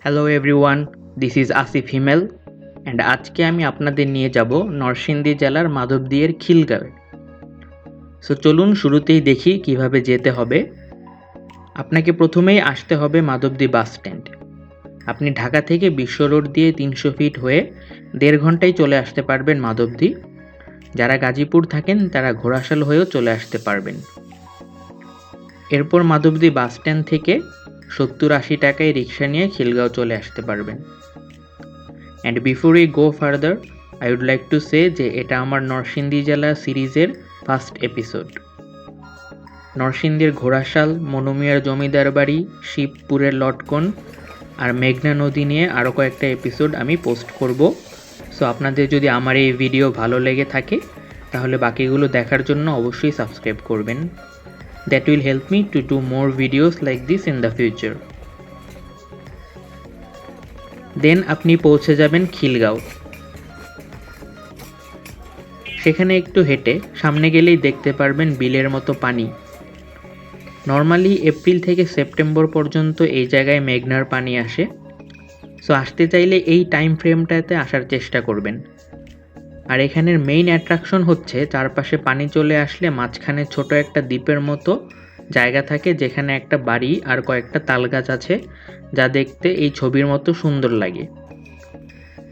Hello everyone this is Asif Himel and আজকে আমি আপনাদের নিয়ে যাব নরসিংদী জেলার মাধবদীয়ের খিলগাঁওয়ে সো চলুন শুরুতেই দেখি কীভাবে যেতে হবে। আপনাকে প্রথমেই আসতে হবে মাধবদী বাস স্ট্যান্ড। আপনি ঢাকা থেকে বিশ্ব রোড দিয়ে তিনশো ফিট হয়ে দেড় ঘন্টায় চলে আসতে পারবেন মাধবদী। যারা গাজীপুর থাকেন, তারা ঘোড়াশাল হয়েও চলে আসতে পারবেন। এরপর মাধবদী বাস স্ট্যান্ড থেকে সত্তর আশি টাকায় রিক্সা নিয়ে খিলগাঁও চলে আসতে পারবেন। And before we go further I would like to say যে এটা আমার নরসিংদী জেলা সিরিজের ফার্স্ট এপিসোড নরসিংদীর ঘোড়াশাল, মনুমিয়ার জমিদার বাড়ি, শিবপুরের লটকন আর মেঘনা নদী নিয়ে আরও কয়েকটা এপিসোড আমি পোস্ট করব। সো আপনাদের যদি আমার এই ভিডিও ভালো লেগে থাকে, তাহলে বাকিগুলো দেখার জন্য অবশ্যই সাবস্ক্রাইব করবেন। That will help me to do more videos like this in the future. দেন আপনি পৌঁছে যাবেন খিলগাঁও। সেখানে একটু হেঁটে সামনে গেলেই দেখতে পারবেন বিলের মতো পানি। নর্মালি এপ্রিল থেকে সেপ্টেম্বর পর্যন্ত এই জায়গায় মেঘনার পানি আসে। সো আসতে চাইলে এই টাইম ফ্রেমটাতে আসার চেষ্টা করবেন। আর এখানের মেইন অ্যাট্রাকশন হচ্ছে চারপাশে পানি চলে আসলে মাঝখানে ছোট একটা দ্বীপের মতো জায়গা থাকে যেখানে একটা বাড়ি আর কয়েকটা তাল গাছ আছে যা দেখতে এই ছবির মতো সুন্দর লাগে।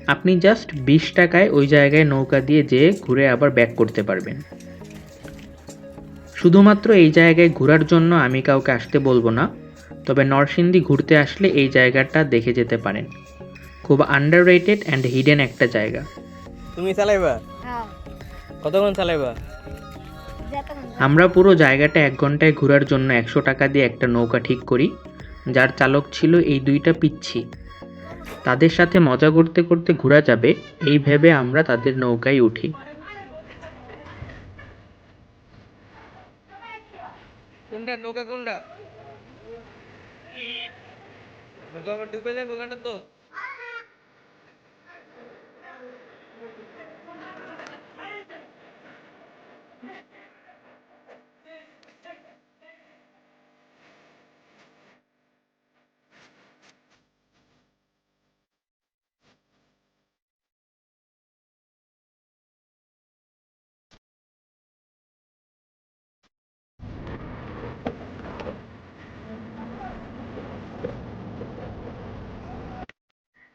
আপনি জাস্ট বিশ টাকায় ওই জায়গায় নৌকা দিয়ে যেয়ে ঘুরে আবার ব্যাক করতে পারবেন। শুধুমাত্র এই জায়গায় ঘোরার জন্য আমি কাউকে আসতে বলব না, তবে নরসিংদী ঘুরতে আসলে এই জায়গাটা দেখে যেতে পারেন। খুব আন্ডার রেটেড অ্যান্ড হিডেন একটা জায়গা। তুমি চালাইবা? হ্যাঁ। কতক্ষণ চালাইবা। আমরা পুরো জায়গাটা এক ঘন্টায় ঘোরার জন্য একশো টাকা দিয়ে একটা নৌকা ঠিক করি যার চালক ছিল এই দুইটা পিচ্ছি। তাদের সাথে মজা করতে করতে ঘোরা যাবে এই ভেবে আমরা তাদের নৌকায় উঠি। কোনটা? নৌকা কোনটা? নৌকা ডুবে যায় নৌকাটা তো।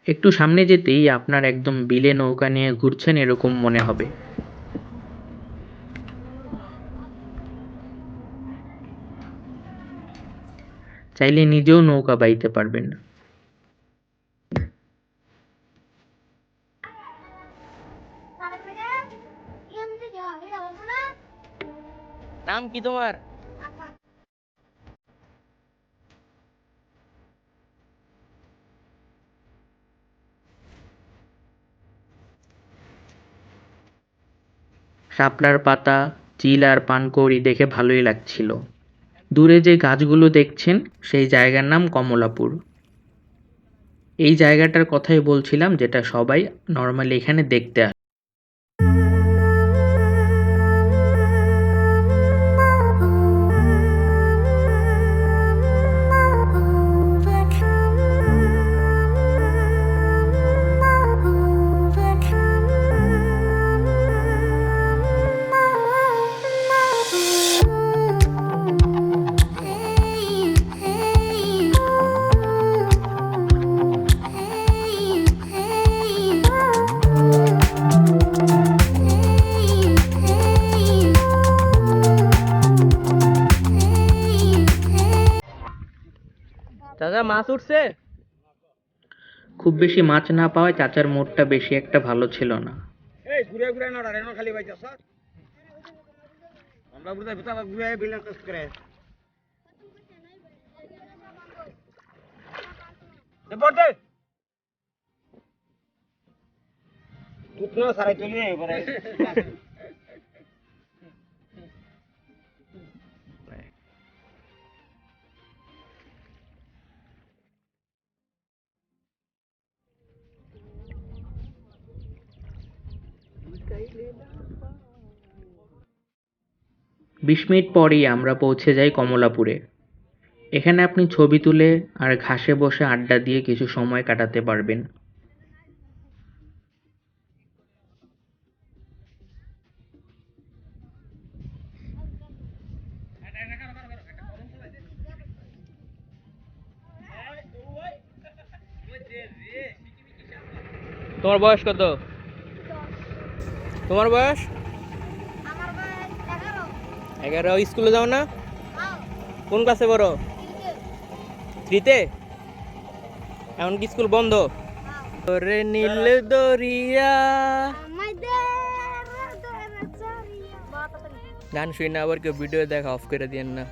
একটু সামনে যেতেই আপনার একদম বিলে নৌকা নিয়ে ঘুরছেন এরকম মনে হবে। চাইলে নিজেও নৌকা বাইতে পারবেন? নাম কি তোমার? শাপলার পাতা, চিল আর পানকৌড়ি দেখে ভালোই লাগছিল। দূরে যে গাছগুলো দেখছেন, সেই জায়গার নাম কমলাপুর। এই জায়গাটার কথাই বলছিলাম, যেটা সবাই নর্মালি এখানে দেখতে আসে। দাদা মাছ উঠছে? খুব বেশি মাছ না পাওয়ায় চাচার মুডটা বেশি একটা ভালো ছিল না। এই ঘুরে ঘুরে না রেনো খালি বাইতে স্যার আমরা ভিতর ঘুরে বিলেন কাজ করে। দেবতে তুতনো সারাই তুলি এবারে। বিশ মিনিট পরেই আমরা পৌঁছে যাই কমলাপুরে। এখানে আপনি ছবি তুলে আর ঘাসে বসে আড্ডা দিয়ে কিছু সময় কাটাতে পারবেন। তোমার বয়স কত? তোমার বয়স? এগারো, স্কুলে যাও না? কোন ক্লাসে পড়ো? থ্রিতে? এমন কি স্কুল বন্ধ? ওরে নীল দরিয়া। গান শুই না, আবার কেউ ভিডিও দেখা অফ করে দিয়েন না।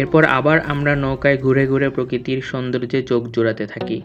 এরপর আবার আমরা নৌকায় ঘুরে ঘুরে প্রকৃতির সৌন্দর্যে চোখ জোড়াতে থাকি।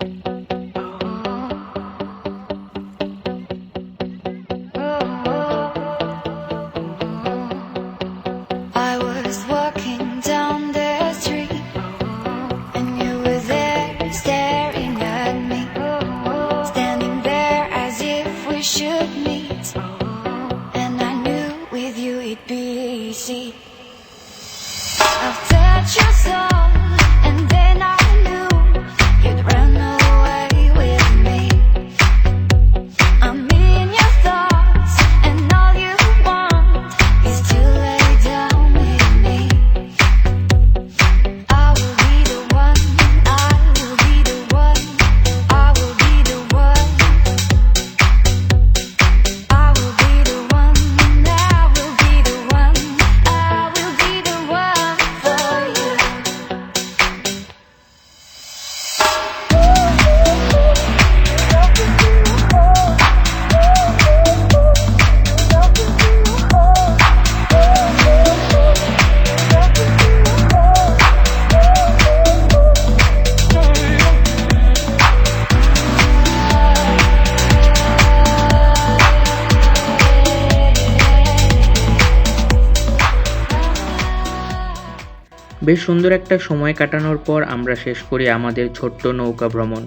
বেশ সুন্দর একটা সময় কাটানোর পর আমরা শেষ করি আমাদের ছোট্ট নৌকা ভ্রমণ।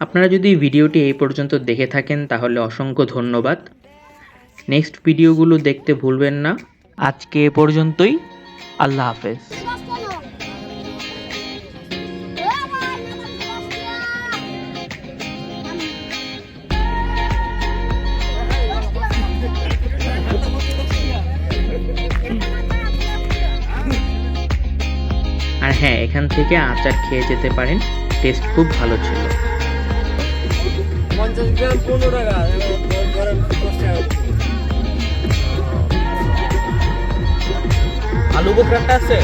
আপনারা যদি ভিডিওটি এই পর্যন্ত দেখে থাকেন, তাহলে অসংখ্য ধন্যবাদ। নেক্সট ভিডিওগুলো দেখতে ভুলবেন না। আজকে এ পর্যন্তই। আল্লাহ হাফেজ। হ্যাঁ এখান থেকে আচার খেয়ে যেতে পারেন। টেস্ট খুব ভালো ছিল। আলু বোকরাটা আছে?